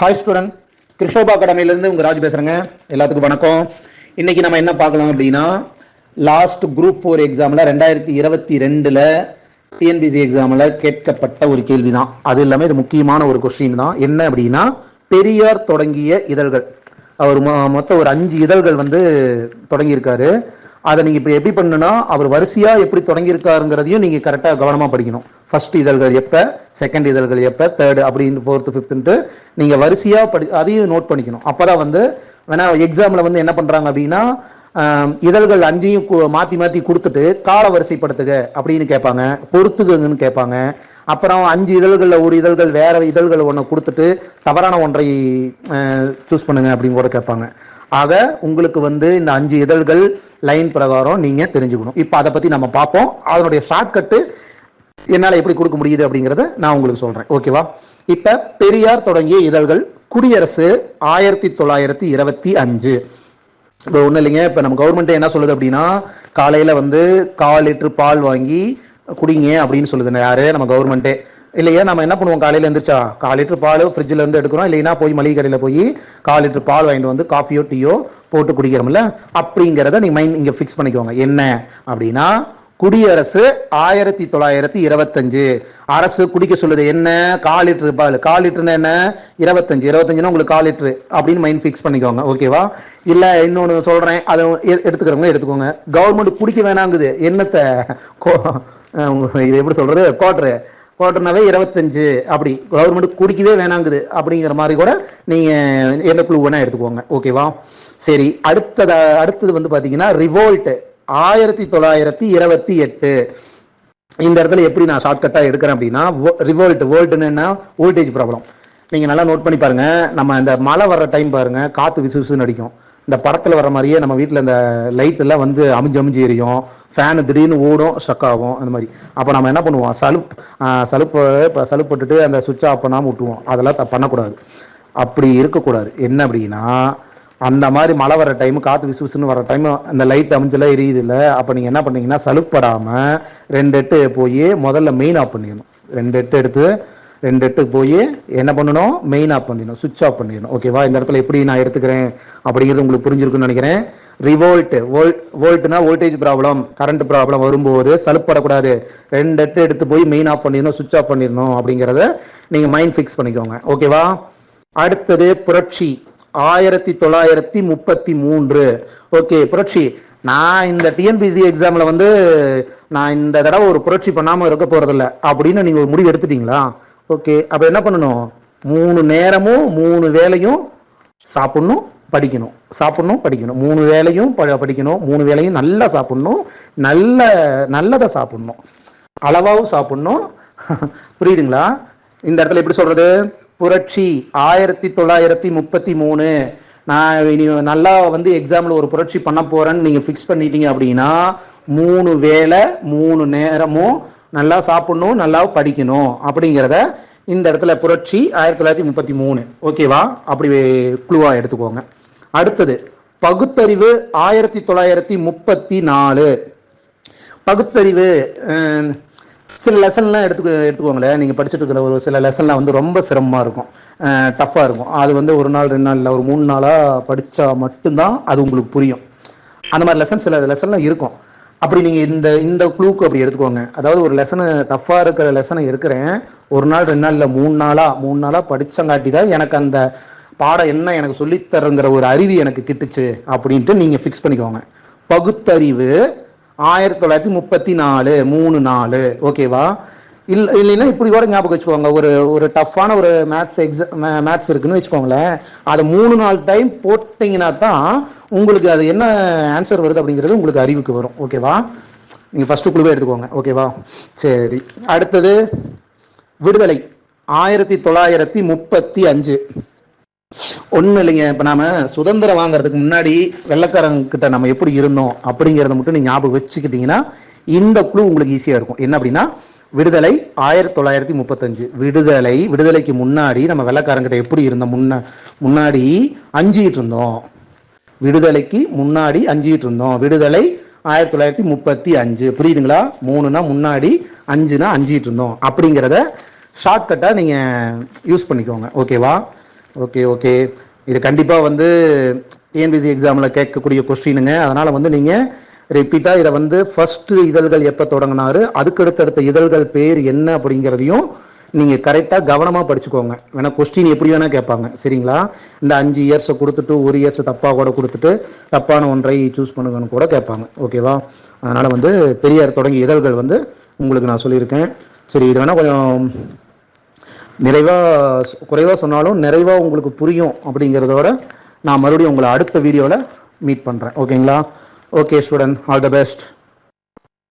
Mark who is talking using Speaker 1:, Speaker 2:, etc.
Speaker 1: Hi student Krishoba அகாடமிலேருந்து உங்கள் ராஜ் பேசுகிறேங்க எல்லாத்துக்கும் வணக்கம். இன்னைக்கு நம்ம என்ன பார்க்கலாம் அப்படின்னா லாஸ்ட் குரூப் ஃபோர் எக்ஸாமில் ரெண்டாயிரத்தி இருபத்தி ரெண்டில் டிஎன்பிசி எக்ஸாமில் கேட்கப்பட்ட ஒரு கேள்வி தான் அது இல்லாமல் இது முக்கியமான ஒரு கொஸ்டின் தான். என்ன அப்படின்னா பெரியார் தொடங்கிய இதழ்கள். அவர் மொ- மொத்தம் ஒரு அஞ்சு இதழ்கள் வந்து தொடங்கியிருக்காரு. அதை நீங்கள் இப்போ எப்படி பண்ணுன்னா அவர் வரிசையாக எப்படி தொடங்கியிருக்காருங்கிறதையும் நீங்கள் கரெக்டாக கவனமாக படிக்கணும். ஃபர்ஸ்ட் இதழ்கள் எப்போ செகண்ட் இதழ்கள் எப்போ தேர்டு அப்படின்னு ஃபோர்த்து ஃபிஃப்த்துன்ட்டு நீங்கள் வரிசையாக படி அதையும் நோட் பண்ணிக்கணும். அப்போ தான் வந்து வேணா எக்ஸாமில் வந்து என்ன பண்ணுறாங்க அப்படின்னா இதழ்கள் அஞ்சையும் மாற்றி மாற்றி கொடுத்துட்டு கால வரிசைப்படுத்துக அப்படின்னு கேட்பாங்க பொறுத்துக்குங்கன்னு கேட்பாங்க அப்புறம் அஞ்சு இதழ்களில் ஒரு இதழ்கள் வேற இதழ்கள் ஒன்று கொடுத்துட்டு தவறான ஒன்றை சூஸ் பண்ணுங்க அப்படின்னு கூட கேட்பாங்க ஆக உங்களுக்கு வந்து இந்த அஞ்சு இதழ்கள் லைன் பிரகாரம் நீங்கள் தெரிஞ்சுக்கணும். இப்போ அதை பற்றி நம்ம பார்ப்போம். அதனுடைய ஷார்ட்கட்டு என்னால் எப்படி கொடுக்க முடியுது அப்படிங்கிறத நான் உங்களுக்கு சொல்கிறேன் ஓகேவா இப்போ பெரியார் தொடங்கிய இதழ்கள் குடியரசு ஆயிரத்தி தொள்ளாயிரத்தி இருபத்தி அஞ்சு. இப்போ ஒன்றும் இல்லைங்க. இப்போ நம்ம கவர்மெண்ட் என்ன சொல்லுது அப்படின்னா காலையில் வந்து கால் லிட்டர் பால் வாங்கி குடிங்க அப்படின்னு சொல்லுது யாரு? நம்ம கவர்மெண்ட்டே இல்லையா? நம்ம என்ன பண்ணுவோம்? காலையில் எழுந்திரிச்சா கால் லிட்டர் பால் ஃப்ரிட்ஜில் இருந்து எடுக்கிறோம். இல்லைன்னா போய் மளிகை கடையில் போய் கால் லிட்டர் பால் வாங்கிட்டு வந்து காஃபியோ டீயோ போட்டு குடிக்கிறோம்ல. அப்படிங்கிறத நீ மைண்ட் இங்கே ஃபிக்ஸ் பண்ணிக்கோங்க. என்ன அப்படின்னா குடியரசு ஆயிரத்தி தொள்ளாயிரத்தி இருபத்தஞ்சு. அரசு குடிக்க சொல்லுது என்ன? கால் லிட்டர் பால். கால் லிட்டர்னா என்ன? இருபத்தஞ்சு. இருபத்தஞ்சுனா உங்களுக்கு கால் லிட்டரு அப்படின்னு மைண்ட் ஃபிக்ஸ் பண்ணிக்கோங்க ஓகேவா இல்ல இன்னொன்று சொல்றேன். அதை எடுத்துக்கிறவங்க எடுத்துக்கோங்க. கவர்மெண்ட் குடிக்க வேணாங்குது. என்னத்தை? கோ- இது எப்படி சொல்றது? குவார்டரு குவார்டர்னாவே இருபத்தஞ்சு. அப்படி. கவர்மெண்ட் குடிக்கவே வேணாங்குது. அப்படிங்கிற மாதிரி கூட நீங்க எந்த குழு வேணா எடுத்துக்கோங்க ஓகேவா சரி அடுத்தத அடுத்தது வந்து பாத்தீங்கன்னா ரிவோல்ட்டு ஆயிரத்தி தொள்ளாயிரத்தி இருபத்தி எட்டு. இந்த இடத்துல எப்படி நான் ஷார்ட்கட்டாக எடுக்கிறேன் அப்படின்னா ரிவோல்ட் வோல்ட்னு என்ன வோல்டேஜ் ப்ராப்ளம் நீங்கள் நல்லா நோட் பண்ணி பாருங்க. நம்ம இந்த மழை வர்ற டைம் பாருங்க. காற்று விசு விசுன்னு அடிக்கும். இந்த படத்தில் வர மாதிரியே நம்ம வீட்டில் இந்த லைட் எல்லாம் வந்து அமிஞ்சு அமிஞ்சு எரியும். ஃபேனு திடீர்னு ஓடும் ஸ்ட்ரக் ஆகும் அந்த மாதிரி. அப்போ நம்ம என்ன பண்ணுவோம்? சலுப் சலுப்பு இப்போ சலுப்பட்டுட்டு அந்த சுவிட்ச் ஆஃப் பண்ணாமல் விட்டுவோம் அதெல்லாம் பண்ணக்கூடாது. அப்படி இருக்கக்கூடாது. என்ன அப்படின்னா அந்த மாதிரி மழை வர டைம் காத்து விசு விசுன்னு வர டைம் அந்த லைட் அமைஞ்செல்லாம் எரியுது இல்லை அப்போ நீங்கள் என்ன பண்ணீங்கன்னா சலுப்படாமல் ரெண்டு எட்டு போய் முதல்ல மெயின் ஆஃப் பண்ணிடணும். ரெண்டு எட்டு எடுத்து ரெண்டு எட்டு போய் என்ன பண்ணணும்? மெயின் ஆஃப் பண்ணிடணும். சுவிட்ச் ஆஃப் பண்ணிடணும். ஓகேவா இந்த இடத்துல எப்படி நான் எடுத்துக்கிறேன்? அப்படிங்கிறது உங்களுக்கு புரிஞ்சிருக்குன்னு நினைக்கிறேன். ரிவோல்ட் வோல்ட் வோல்ட்னா வோல்டேஜ் ப்ராப்ளம் கரண்ட் ப்ராப்ளம் வரும்போது சலுப்படக்கூடாது. ரெண்டு எட்டு எடுத்து போய் மெயின் ஆஃப் பண்ணிடணும் சுவிட்ச் ஆஃப் பண்ணிடணும் அப்படிங்கிறத நீங்கள் மைண்ட் ஃபிக்ஸ் பண்ணிக்கோங்க. ஓகேவா அடுத்தது புரட்சி. ஆயிரத்தி தொள்ளாயிரத்தி முப்பத்தி மூன்று. ஓகே புரட்சி. நான் இந்த டிஎன்பிசி எக்ஸாம்ல வந்து நான் இந்த தடவை ஒரு புரட்சி பண்ணாமல் இருக்க போறதில்ல அப்படின்னு நீங்க ஒரு முடிவு எடுத்துட்டீங்களா? ஓகே அப்ப என்ன பண்ணணும்? மூணு நேரமும் மூணு வேலையும் சாப்பிடணும் படிக்கணும். சாப்பிடணும் படிக்கணும். மூணு வேலையும் ப- படிக்கணும். மூணு வேலையும் நல்லா சாப்பிடணும். நல்ல நல்லதை சாப்பிடணும். அளவாகவும் சாப்பிடணும். புரியுதுங்களா? இந்த இடத்துல எப்படி சொல்றது? புரட்சி ஆயிரத்தி தொள்ளாயிரத்தி முப்பத்தி மூணு. நான் இனி நல்லா வந்து எக்ஸாம்ல ஒரு புரட்சி பண்ண போறேன்னு நீங்க ஃபிக்ஸ் பண்ணிட்டீங்க அப்படின்னா மூணு வேளை மூணு நேரமும் நல்லா சாப்பிடணும் நல்லா படிக்கணும் அப்படிங்கிறத இந்த இடத்துல புரட்சி ஆயிரத்தி தொள்ளாயிரத்தி முப்பத்தி மூணு. ஓகேவா அப்படி குழுவா எடுத்துக்கோங்க. அடுத்தது பகுத்தறிவு ஆயிரத்தி தொள்ளாயிரத்தி முப்பத்தி நாலு. பகுத்தறிவு சில லெசன்லாம் எடுத்து எடுத்துக்கோங்களேன். நீங்கள் படிச்சுட்டு இருக்கிற ஒரு சில லெசன்லாம் வந்து ரொம்ப சிரமமாக இருக்கும். டஃப்பாக இருக்கும். அது வந்து ஒரு நாள் ரெண்டு நாள் இல்லை ஒரு மூணு நாளாக படித்தா மட்டும்தான் அது உங்களுக்கு புரியும். அந்த மாதிரி லெசன் சில லெசன்லாம் இருக்கும். அப்படி நீங்கள் இந்த இந்த க்ளூக்கு அப்படி எடுத்துக்கோங்க. அதாவது ஒரு லெசனை டஃப்பாக இருக்கிற லெசனை எடுக்கிறேன். ஒரு நாள் ரெண்டு நாள் இல்லை மூணு நாளாக மூணு நாளாக படித்தங்காட்டி தான் எனக்கு அந்த பாடம் என்ன எனக்கு சொல்லித்தருங்கிற ஒரு அறிவு எனக்கு கிட்டுச்சு அப்படின்ட்டு நீங்கள் ஃபிக்ஸ் பண்ணிக்கோங்க. பகுத்தறிவு ஆயிரத்தி தொள்ளாயிரத்தி முப்பத்தி நாலு மூணு நாலு. ஓகேவா இல்ல இல்லைன்னா இப்படி கூட ஞாபகம் வச்சுக்கோங்க. ஒரு ஒரு டஃப்பான ஒரு மேத்ஸ் எக்ஸாம் மேத்ஸ் இருக்குன்னு வச்சுக்கோங்களேன். அதை மூணு நாலு டைம் போட்டீங்கன்னா தான் உங்களுக்கு அது என்ன ஆன்சர் வருது அப்படிங்கிறது உங்களுக்கு அறிவுக்கு வரும். ஓகேவா நீங்க ஃபர்ஸ்ட் குழுவே எடுத்துக்கோங்க. ஓகேவா சரி. அடுத்தது விடுதலை. ஆயிரத்தி தொள்ளாயிரத்தி முப்பத்தி அஞ்சு. ஒன்றும் இல்லைங்க. இப்போ நாம சுதந்திரம் வாங்குறதுக்கு முன்னாடி வெள்ளக்காரங்கிட்ட நம்ம எப்படி இருந்தோம் அப்படிங்கிறத மட்டும் நீங்க ஞாபகம் வச்சுக்கிட்டீங்கன்னா இந்த குழு உங்களுக்கு ஈஸியாக இருக்கும். என்ன அப்படின்னா விடுதலை ஆயிரத்தி தொள்ளாயிரத்தி முப்பத்தஞ்சு. விடுதலை விடுதலைக்கு முன்னாடி நம்ம வெள்ளக்காரங்கிட்ட எப்படி இருந்தோம் முன்ன முன்னாடி அஞ்சிக்கிட்டு இருந்தோம். விடுதலைக்கு முன்னாடி அஞ்சிக்கிட்டு இருந்தோம். விடுதலை ஆயிரத்தி தொள்ளாயிரத்தி முப்பத்தி அஞ்சு. புரியுதுங்களா? மூணுனா முன்னாடி அஞ்சுனா அஞ்சிக்கிட்டு இருந்தோம். அப்படிங்கிறத ஷார்ட்கட்டாக நீங்கள் யூஸ் பண்ணிக்கோங்க. ஓகேவா ஓகே ஓகே இது கண்டிப்பாக வந்து டிஎன்பிசி எக்ஸாமில் கேட்கக்கூடிய கொஸ்டினுங்க அதனால் வந்து நீங்கள் ரிப்பீட்டாக இதை வந்து ஃபஸ்ட்டு இதழ்கள் எப்போ தொடங்கினாரு அதுக்கடுத்தடுத்த இதழ்கள் பேர் என்ன அப்படிங்கிறதையும் நீங்கள் கரெக்டாக கவனமாக படிச்சுக்கோங்க. வேணா கொஸ்டின் எப்படி வேணால் கேட்பாங்க. சரிங்களா? இந்த அஞ்சு இயர்ஸை கொடுத்துட்டு ஒரு இயர்ஸை தப்பாக கூட கொடுத்துட்டு தப்பான ஒன்றை சூஸ் பண்ணுங்கன்னு கூட கேட்பாங்க. ஓகேவா அதனால் வந்து பெரியார் தொடங்கிய இதழ்கள் வந்து உங்களுக்கு நான் சொல்லியிருக்கேன். சரி இது வேணால் கொஞ்சம் நிறைவாக குறைவாக சொன்னாலும் நிறைவாக உங்களுக்கு புரியும் அப்படிங்கிறதோட நான் மறுபடியும் உங்களை அடுத்த வீடியோவில் மீட் பண்ணுறேன் ஓகேங்களா okay student all the best